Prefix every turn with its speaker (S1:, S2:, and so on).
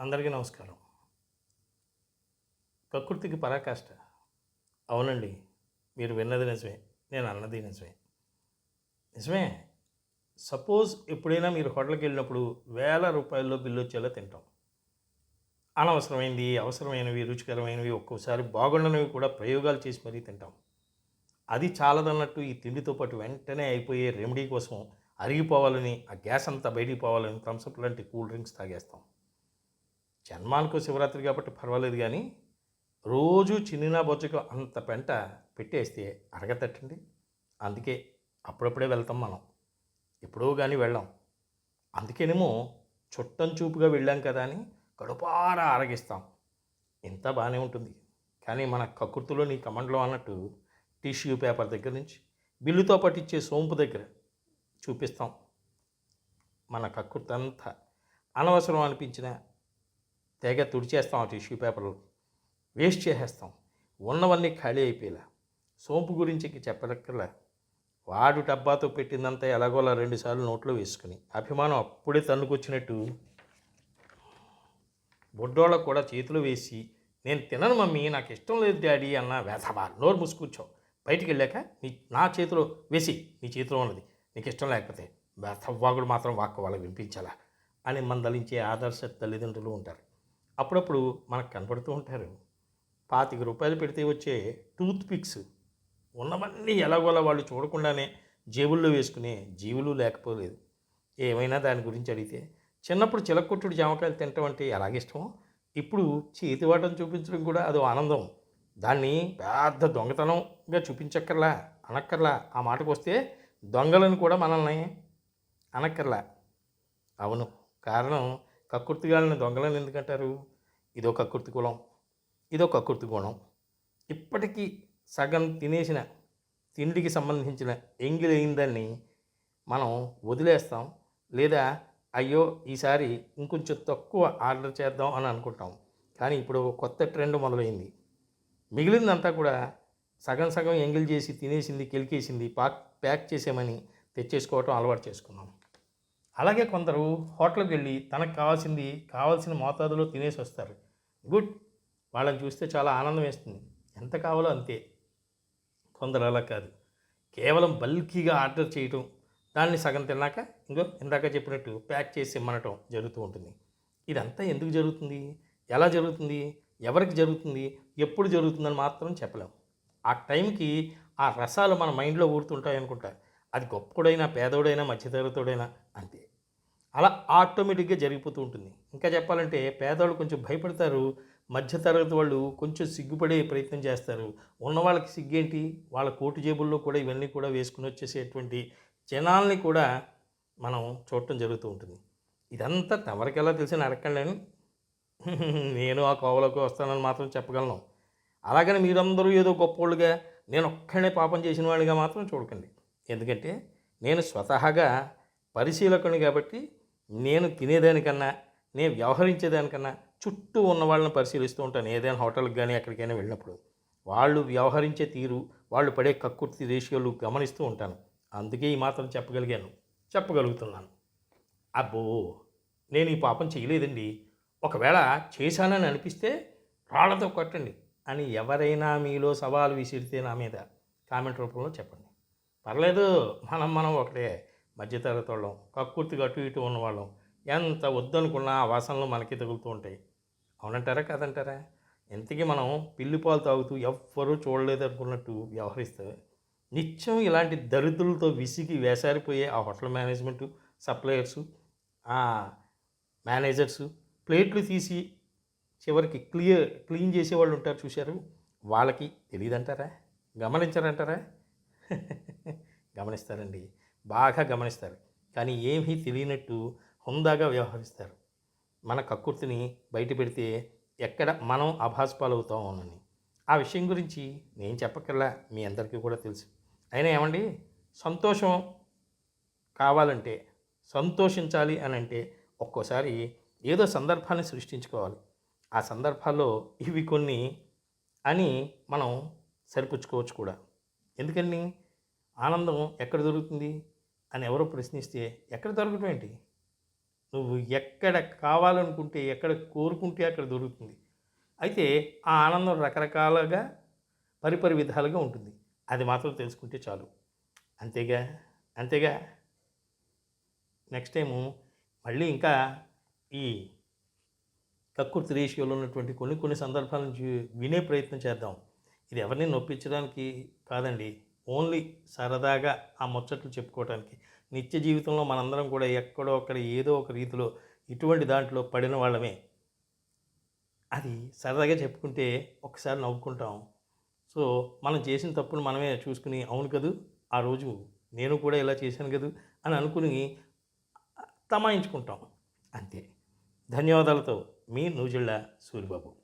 S1: అందరికీ నమస్కారం. ప్రకృతికి పరాకాష్ట. అవునండి మీరు విన్నది నిజమే. నేను అన్నది నిజమే. నిజమే. సపోజ్ ఎప్పుడైనా మీరు హోటల్కి వెళ్ళినప్పుడు వేల రూపాయల్లో బిల్లు వచ్చేలా తింటాం. అనవసరమైనది అవసరమైనవి రుచికరమైనవి ఒక్కోసారి బాగుండనివి కూడా ప్రయోగాలు చేసి మరీ తింటాం. అది చాలదన్నట్టు ఈ తిండితో పాటు వెంటనే అయిపోయే రెమెడీ కోసం అరిగిపోవాలని ఆ గ్యాస్ అంతా బయటికి పోవాలని థమ్స్అప్ లాంటి కూల్ డ్రింక్స్ తాగేస్తాం. జన్మాలకు శివరాత్రి కాబట్టి పర్వాలేదు కానీ రోజు చిన్న బొచ్చకు అంత పెంట పెట్టేస్తే అరగతట్టండి. అందుకే అప్పుడప్పుడే వెళ్తాం మనం. ఎప్పుడో కానీ వెళ్ళాం. అందుకేనేమో చుట్టం చూపుగా వెళ్ళాం కదా అని కడుపారా ఆరగిస్తాం. ఇంత బాగానే ఉంటుంది. కానీ మన కక్కుర్తిలో నీ కమండలో అన్నట్టు టిష్యూ పేపర్ దగ్గర నుంచి బిల్లుతో పాటు ఇచ్చే సోంపు దగ్గర చూపిస్తాం. మన కక్కుర్తి అంతా అనవసరం అనిపించిన తెగ తుడిచేస్తాం టిష్యూ పేపర్లు. వేస్ట్ చేసేస్తాం. ఉన్నవన్నీ ఖాళీ అయిపోయేలా. సోంపు గురించి ఇంక వాడు డబ్బాతో పెట్టిందంతా ఎలాగోలా రెండుసార్లు నోట్లో వేసుకుని. అభిమానం అప్పుడే తన్నుకొచ్చినట్టు. బొడ్డోళ్ళకు కూడా చేతులు వేసి నేను తినను మమ్మీ నాకు ఇష్టం లేదు డాడీ అన్న వేసవా నోరు మూసుకూర్చో బయటికి వెళ్ళాక నీ నా చేతిలో వేసి నీ చేతిలో ఉన్నది. నీకు ఇష్టం లేకపోతే వేసవ్వాగుడు మాత్రం వాక్క వాళ్ళకి వినిపించాలా అని మందలించే ఆదర్శ తల్లిదండ్రులు ఉంటారు. అప్పుడప్పుడు మనకు కనపడుతూ ఉంటారు. పాతిక రూపాయలు పెడితే వచ్చే టూత్ పిక్స్ ఉన్నవన్నీ ఎలాగోలా వాళ్ళు చూడకుండానే జేబుల్లో వేసుకునే జీవులు లేకపోలేదు. ఏమైనా దాని గురించి అడిగితే చిన్నప్పుడు చిలకొట్టుడు జామకాయలు తినటం అంటే ఎలాగిష్టమో ఇప్పుడు చేతివాటం చూపించడం కూడా అదో ఆనందం. దాన్ని పెద్ద దొంగతనంగా చూపించక్కర్లా అనక్కర్లా. ఆ మాటకు వస్తే దొంగలను కూడా మనల్ని అనక్కర్లా. అవును. కారణం కక్కుర్తిగాలని దొంగలను ఎందుకంటారు? ఇదో కక్కుర్తి కులం ఇదో కక్కుర్తి గుణం. ఇప్పటికీ సగం తినేసిన తిండికి సంబంధించిన ఎంగిల్ అయిందని మనం వదిలేస్తాం. లేదా అయ్యో ఈసారి ఇంకొంచెం తక్కువ ఆర్డర్ చేద్దాం అని అనుకుంటాం. కానీ ఇప్పుడు కొత్త ట్రెండ్ మొదలైంది. మిగిలిందంతా కూడా సగం సగం ఎంగిల్ చేసి తినేసింది కెలికేసింది పాక్ ప్యాక్ చేసామని తెచ్చేసుకోవటం అలవాటు చేసుకున్నాం. అలాగే కొందరు హోటల్కి వెళ్ళి తనకు కావాల్సింది కావాల్సిన మోతాదులో తినేసి వస్తారు. గుడ్. వాళ్ళని చూస్తే చాలా ఆనందం వేస్తుంది. ఎంత కావాలో అంతే. కొందరు అలా కాదు. కేవలం బల్కీగా ఆర్డర్ చేయటం దాన్ని సగం తిన్నాక ఇంకో ఇందాక చెప్పినట్టు ప్యాక్ చేసి ఇమ్మనటం జరుగుతూ ఉంటుంది. ఇదంతా ఎందుకు జరుగుతుంది? ఎలా జరుగుతుంది? ఎవరికి జరుగుతుంది? ఎప్పుడు జరుగుతుందని మాత్రం చెప్పలేం. ఆ టైంకి ఆ రసాలు మన మైండ్లో ఊరుతుంటాయి అనుకుంటా అది గొప్పడైనా పేదోడైనా మధ్యతరగతోడైనా అంతే. అలా ఆటోమేటిక్గా జరిగిపోతూ ఉంటుంది. ఇంకా చెప్పాలంటే పేదవాళ్ళు కొంచెం భయపడతారు. మధ్యతరగతి వాళ్ళు కొంచెం సిగ్గుపడే ప్రయత్నం చేస్తారు. ఉన్న వాళ్ళకి సిగ్గేంటి? వాళ్ళ కోటు జేబుల్లో కూడా ఇవన్నీ కూడా వేసుకుని వచ్చేసేటువంటి జనాల్ని కూడా మనం చూడటం జరుగుతూ ఉంటుంది. ఇదంతా తమరికెలా తెలిసిన అడగండి అని నేను ఆ కోవలోకి వస్తానని మాత్రం చెప్పగలను. అలాగని మీరందరూ ఏదో గొప్పోళ్ళుగా నేను ఒక్కడే పాపం చేసిన వాళ్ళుగా మాత్రం చూడకండి. ఎందుకంటే నేను స్వతహాగా పరిశీలకుని కాబట్టి నేను తినేదానికన్నా నేను వ్యవహరించేదానికన్నా చుట్టూ ఉన్న వాళ్ళని పరిశీలిస్తూ ఉంటాను ఏదైనా హోటల్కి కానీ ఎక్కడికైనా వెళ్ళినప్పుడు. వాళ్ళు వ్యవహరించే తీరు వాళ్ళు పడే కక్కుర్తి రేషియోలు గమనిస్తూ ఉంటాను. అందుకే ఈ మాత్రం చెప్పగలిగాను చెప్పగలుగుతున్నాను. అబ్బో! నేను ఈ పాపం చేయలేదండి. ఒకవేళ చేశానని అనిపిస్తే రాళ్ళతో కొట్టండి అని ఎవరైనా మీలో సవాలు విసిరితే నా మీద కామెంట్ రూపంలో చెప్పండి. పర్లేదు మనం మనం ఒకటే. మధ్యతరగతి వాళ్ళం కక్కుర్తిగా అటు ఇటు ఉన్నవాళ్ళం. ఎంత వద్దనుకున్నా ఆ వాసనలు మనకి తగులుతూ ఉంటాయి. అవునంటారా కాదంటారా? ఇంతకీ మనం పిల్లిపాలు తాగుతూ ఎవ్వరూ చూడలేదు అనుకున్నట్టు వ్యవహరిస్తే నిత్యం ఇలాంటి దరిద్రులతో విసిగి వేసారిపోయే ఆ హోటల్ మేనేజ్మెంటు సప్లయర్సు ఆ మేనేజర్సు ప్లేట్లు తీసి చివరికి క్లియర్ క్లీన్ చేసేవాళ్ళు ఉంటారు చూశారు. వాళ్ళకి తెలియదంటారా గమనించారంటారా? గమనిస్తారండి. బాగా గమనిస్తారు. కానీ ఏమీ తెలియనట్టు హుందాగా వ్యవహరిస్తారు. మన కక్కుర్తిని బయట పెడితే ఎక్కడ మనం అభాస్పాలవుతామోనని ఆ విషయం గురించి నేను చెప్పక్కర్లా మీ అందరికీ కూడా తెలుసు. అయినా ఏమండి? సంతోషం కావాలంటే సంతోషించాలి అని అంటే ఒక్కోసారి ఏదో సందర్భాన్ని సృష్టించుకోవాలి. ఆ సందర్భాల్లో ఇవి కొన్ని అని మనం సరిపుచ్చుకోవచ్చు కూడా. ఎందుకని ఆనందం ఎక్కడ దొరుకుతుంది? అని ఎవరో ప్రశ్నిస్తే ఎక్కడ దొరకటం ఏంటి? నువ్వు ఎక్కడ కావాలనుకుంటే ఎక్కడ కోరుకుంటే అక్కడ దొరుకుతుంది. అయితే ఆ ఆనందం రకరకాలుగా పరిపరి విధాలుగా ఉంటుంది. అది మాత్రం తెలుసుకుంటే చాలు. అంతేగా? అంతేగా? నెక్స్ట్ టైము మళ్ళీ ఇంకా ఈ కక్కుర్తి రేషియోలో ఉన్నటువంటి కొన్ని కొన్ని సందర్భాల నుంచి వినే ప్రయత్నం చేద్దాం. ఇది ఎవరిని నొప్పించడానికి కాదండి. ఓన్లీ సరదాగా ఆ ముచ్చట్లు చెప్పుకోవడానికి నిత్య జీవితంలో మనందరం కూడా ఎక్కడో అక్కడ ఏదో ఒక రీతిలో ఇటువంటి దాంట్లో పడిన వాళ్ళమే. అది సరదాగా చెప్పుకుంటే ఒకసారి నవ్వుకుంటాం. సో మనం చేసిన తప్పును మనమే చూసుకుని అవును కదూ ఆ రోజు నేను కూడా ఇలా చేశాను కదూ అని అనుకుని తమాయించుకుంటాం. అంతే. ధన్యవాదాలతో మీ నూజిళ్ళ సూరిబాబు.